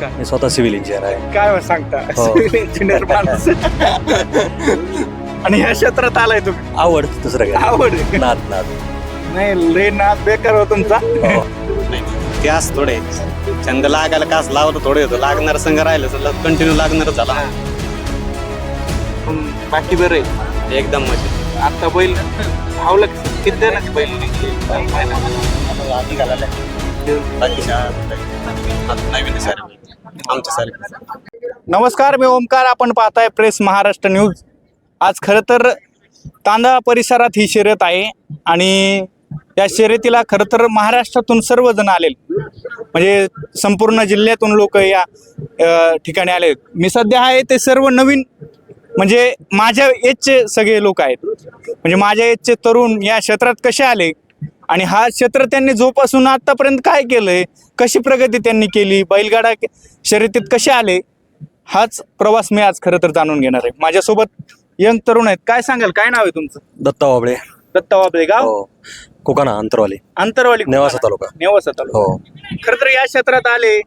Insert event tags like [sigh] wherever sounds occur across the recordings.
का? मी स्वतः civil engineer आहे. काय मग सांगता? हो. इंजिनियर माणूस. आणि ह्या क्षेत्रात आलाय तुम्ही? आवड दुसरं काय? आवड. आहे. नाद नाद. नाही लय नाद बेकार हो तुमचा. हो. ते असं थोडे छंद लागायला कास लावलं थोडे होतं. लागणार संघ राहिलं तर कंटिन्यू लागणार झाला. पण बाकी बरं आहे. एकदम मजा आता बैल धावलं? किती जणांची बैल? आमच्या आमच्यासारखे नमस्कार मी ओमकार. आपण पाहताय प्रेस महाराष्ट्र न्यूज. आज खरं तर तांदळा परिसरात ही शर्यत आहे आणि या शर्यतीला खरं तर महाराष्ट्रातून सर्वजण आलेले. म्हणजे संपूर्ण जिल्ह्यातून लोक या अ, ठिकाणी आले मी सध्या आहे ते सर्व नवीन म्हणजे माझ्या एजचे सगळे लोक आहेत. म्हणजे माझ्या एजचे तरुण या क्षेत्रात कसे आले? आणि हा क्षेत्र त्यांनी जोपासून आतापर्यंत काय केलंय? कशी प्रगती त्यांनी केली? बैलगाडा शर्यतीत कसे आले? हाच प्रवास मी आज खरं तर जाणून घेणार आहे. माझ्यासोबत यंग तरुण आहेत. काय सांगाल? काय नाव आहे तुमचं? दत्ता बाबळे दत्ता बाबळे गाव हो. कोकणा अंतरवाली. अंतरवाली नेवासा तालुका. नेवासा तालुका. हो. खरं तर या क्षेत्रात आले.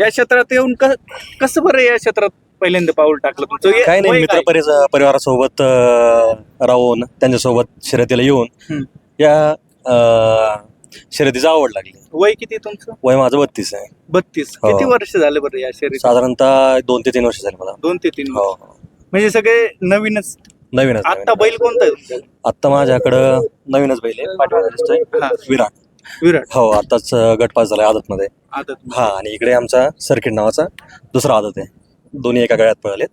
या क्षेत्रात येऊन क- कसं बरं या क्षेत्रात पहिल्यांदा पाऊल टाकलं तुमचं? हे काही नाही वय मित्र काय? परिवारासोबत अं, राहून त्यांच्यासोबत शर्यतीला येऊन हम्म. या अं, शर्यतीची आवड लागली. वय किती तुमचं? वय माझं बत्तीस आहे. बत्तीस. हो. किती वर्ष झाले बरं या शर्यतीत? साधारणतः दोन ते तीन वर्ष झाले मला. दोन ते तीन हो वर्ष. म्हणजे सगळे नवीनच? नवीनच आता. बैल कोणता आहे तुमचा? आत्ता माझ्याकडं नवीनच बैल आहे. दिसतोय हा. विराट. विराट. हो आताच गट पास झालाय आदत मध्ये आदत हा आणि इकडे आमचा सर्किट नावाचा दुसरा आदत आहे. दोन्ही एका गळ्यात पळालेत.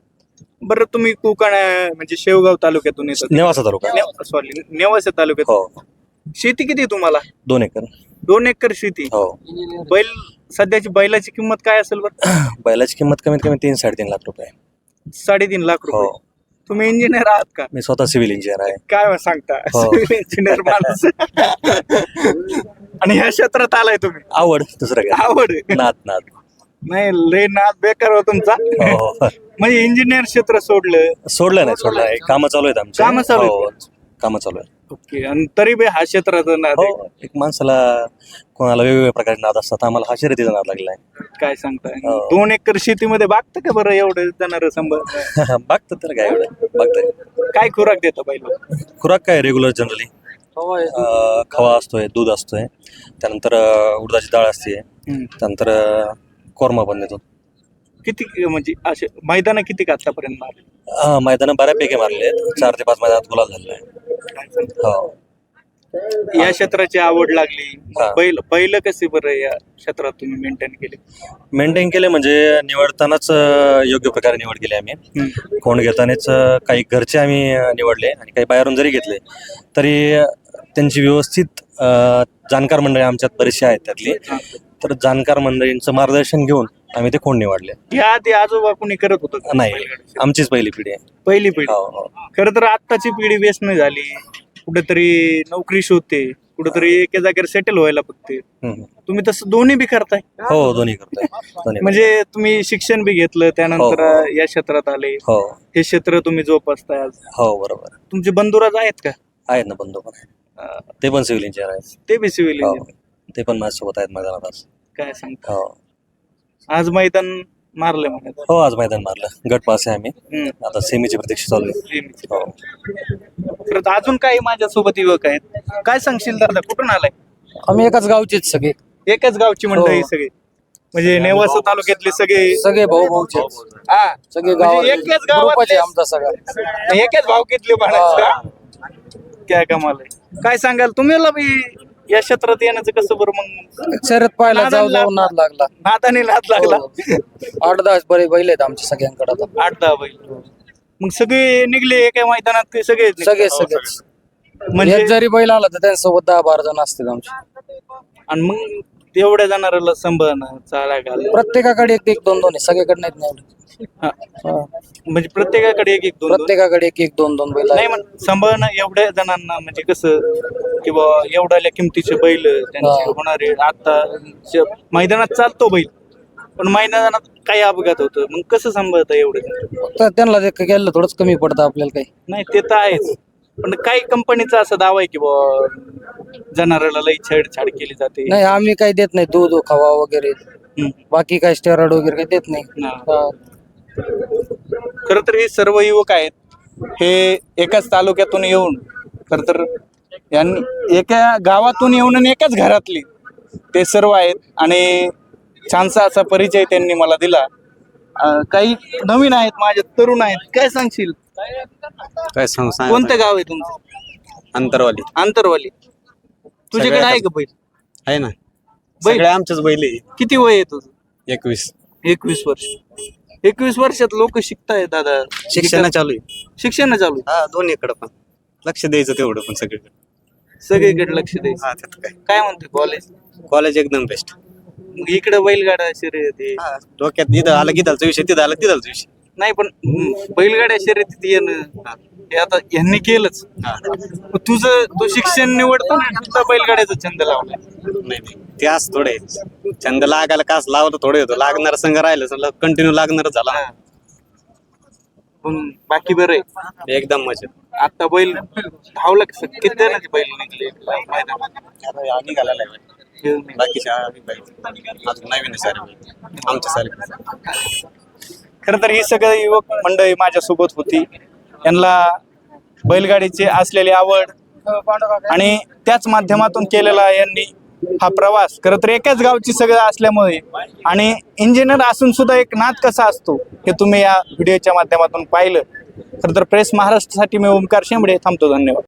बरं तुम्ही कोकण म्हणजे शेवगाव तालुक्यातून येतात. नेवासा तालुका. सॉरी नेवासा तालुक्यात हो. शेती किती आहे तुम्हाला? दोन एकर. दोन एकर शेती. हो. बैल सध्याची बैलाची किंमत काय असेल बरं? [clears throat] बैलाची किंमत कमीत कमी तीन साडेतीन लाख रुपये. आहे. साडेतीन लाख हो. रुपये तुम्ही इंजिनियर आहात का? मी स्वतः सिव्हिल इंजिनियर आहे. काय मग सांगता? हो. [laughs] इंजिनियर माणूस. [laughs] आणि ह्या क्षेत्रात आलाय तुम्ही? आवड दुसरं काय? आवड. आहे. नाद नाद नाही लय नाद बेकार हो तुमचा. हो. म्हणजे इंजिनियर क्षेत्र सोडलं. सोडलं नाही सोडलं नाही. कामं चालू आहेत आमची. कामं चालू आहेत. कामं चालू आहेत. ओके आणि तरी बी हा क्षेत्रात नाद आहे. हो एक माणसाला कोणाला वेगवेगळ्या प्रकारचे नाद असतात आम्हाला हा शर्यतीचा नाद लागला काय सांगताय? हो. दोन एकर शेतीमध्ये बागतं का बरं एवढं जाणार संभव आहे बघतात तर काय एवढं बघताय काय खुराक देतं बैल खुराक काय रेग्युलर जनरली खवा असतोय दूध असतोय त्यानंतर अं, उडदाची डाळ असते त्यानंतर अं, कोरमा पण देतो. किती म्हणजे असे मैदान किती का आतापर्यंत मारले? मैदान बऱ्यापैकी मारले आहेत चार ते पाच मैदानात गुलाल झालेला आहे. हो. या क्षेत्राची आवड लागली. हा. बैल बैल कसे बरं या क्षेत्रात तुम्ही मेंटेन केले? मेंटेन केले म्हणजे निवडतानाच अं, योग्य प्रकारे निवड केली आम्ही. कोण घेतानाच अं, काही घरचे आम्ही अं, निवडले आणि काही बाहेरून जरी घेतले तरी अं, त्यांची व्यवस्थित अं, जाणकार मंडळी आमच्यात बरीचशी आहेत त्यातली. तर जाणकार मंडळींचं मार्गदर्शन घेऊन आम्ही ते कोण निवडले या आधी आजोबा कोणी करत होतं का? नाही आमचीच पहिली पिढी आहे. पहिली पिढी? हो हो. खरं तर आत्ताची पिढी व्यसन झाली. कुठेतरी नोकरी शोधते कुठेतरी एका जागेवर सेटल व्हायला बघते. हम्म. तुम्ही तसं दोन्ही बी करताय? हो दोन्ही करतोय. दोन्ही म्हणजे तुम्ही शिक्षण बी घेतलं त्यानंतर हो. या क्षेत्रात आले. हो. हे क्षेत्र तुम्ही जोपासताय आज. हो बरोबर. तुमचे बंधुराज आहेत का? आहेत ना बंधू पण. अं, ते पण सिव्हिल इंजिनियर आहेत. ते बी सिव्हिल हो. इंजिनियर ते पण माझ्यासोबत आहेत आज. काय सांगता? हो. आज मैदान मारलं म्हणायचं हो आज मैदान मारलं. गट पास आहे आम्ही. हम्म. आता सेमीची प्रतीक्षा चालू आहे. हो. परत अजून काही माझ्यासोबत युवक आहेत? काय सांगशील दादा? कुठून आलाय? आम्ही एकाच गावचेच सगळे. एकच गावची मंडळी हो. सगळे. म्हणजे नेवासा तालुक्यातले सगळे सगळे भाऊ भाऊचे हा. सगळे म्हणजे एकच गाव गावातले. ग्रुपच आहे आमचा सगळा. एकच भावकीतले म्हणायचं काय कमाल आहे. काय सांगाल? तुम्हाला बी या क्षेत्रात येण्याचं कसं बरं मग? शर्यत पाहायला जाऊ जाऊ नाद लागला. नादाने नाद लागला. हो. आठ दहा बरे बैल आहेत आमच्या सगळ्यांकडे आता. आठ दहा बैल. मग सगळे निघले एका मैदानात ते सगळे सगळे सगळेच. म्हणजे एक जरी बैल आला तर त्यांच्यासोबत दहा बारा जण असतात आमचे. आणि मग तेवढ्या जाणाऱ्याला संभाळणं चाला घाल प्रत्येकाकडे एक एक दोन दोन आहे. सगळीकडे नाहीत ना एवढे. हा. हा. म्हणजे प्रत्येकाकडे एक एक दोन दोन. प्रत्येकाकडे एक एक दोन दोन बैल नाही आहेत. सांभाळणं एवढ्या जणांना म्हणजे कसं? किंवा एवढ्या किमतीचे बैल त्यांचे. होणारे आता मैदानात चालतो बैल पण मैदानात काही अपघात होतं मग कसं सांभाळतं एवढं? तर त्यांना ते गेलं थोडंच कमी पडतं आपल्याला काही. नाही ते तर आहेच. पण काही कंपनीचा असा दावा आहे की बुवा जनावराला लई छेडछाड केली जाते. नाही आम्ही काही देत नाही. दूध खवा वगैरे. हम्म. बाकी काय स्टेरॉइड वगैरे काही देत नाही. हा. हा. खर तर हे सर्व युवक आहेत हे एकाच तालुक्यातून येऊन खर तर यांनी एका गावातून येऊन आणि एकाच घरातली. ते सर्व आहेत आणि छानसा असा परिचय त्यांनी मला दिला. अं, काही नवीन आहेत माझे तरुण आहेत. काय सांगशील? काय सांग सांग कोणतं गाव आहे तुमचं? अंतरवाली. आंतरवाली तुझ्याकडे आहे का बैल? आहे ना. बैल? सगळे आमचेच बैल आहे. किती वय आहे तुझं? एकवीस. एकवीस वर्ष. एकवीस वर्षात लोक शिकतायत दादा. शिक्षण चालू आहे. शिक्षण चालू आहे. हा दोन्हीकडे पण. लक्ष द्यायचं तेवढं पण सगळीकडे. सगळीकडे लक्ष द्यायचं हा त्यात काय? काय म्हणते कॉलेज कॉलेज एकदम बेस्ट मग इकडे बैलगाडा शर्यत. डोक्यात इथं आलं गिदालचा विषय तिथं आलं तिथालचा विषय नाही पण हम्म, बैलगाड्या शर्यतीत येणं हे. आता यांनी केलंच. मग तुझं तू शिक्षण निवडताना तुझा बैलगाड्याचा छंद लावलाय नाही नाही. ते असं थोडे छंद लागायला कास लावलं थोडं येतो. लागणार संघ राहिलं कंटिन्यू लागणारच झाला. पण बाकी बरं आहे एकदम मजा आता बैल धावला कसं किती जणांचे बैल निघले मैदानात? निघालेला आहे घेऊन. बाकीच्या अजून नवीन आहे सारे बैल. आमच्या सारे खरं तर ही सगळी युवक मंडळी माझ्यासोबत होती यांना बैलगाडीची असलेली आवड आणि त्याच माध्यमातून केलेला यांनी हा प्रवास. खरं तर एकाच गावची सगळं असल्यामुळे. आणि इंजिनियर असून सुद्धा एक नाद कसा असतो हे तुम्ही या व्हिडिओच्या माध्यमातून पाहिलं. खरं तर प्रेस महाराष्ट्रासाठी मी ओमकार शेंबडे थांबतो. धन्यवाद.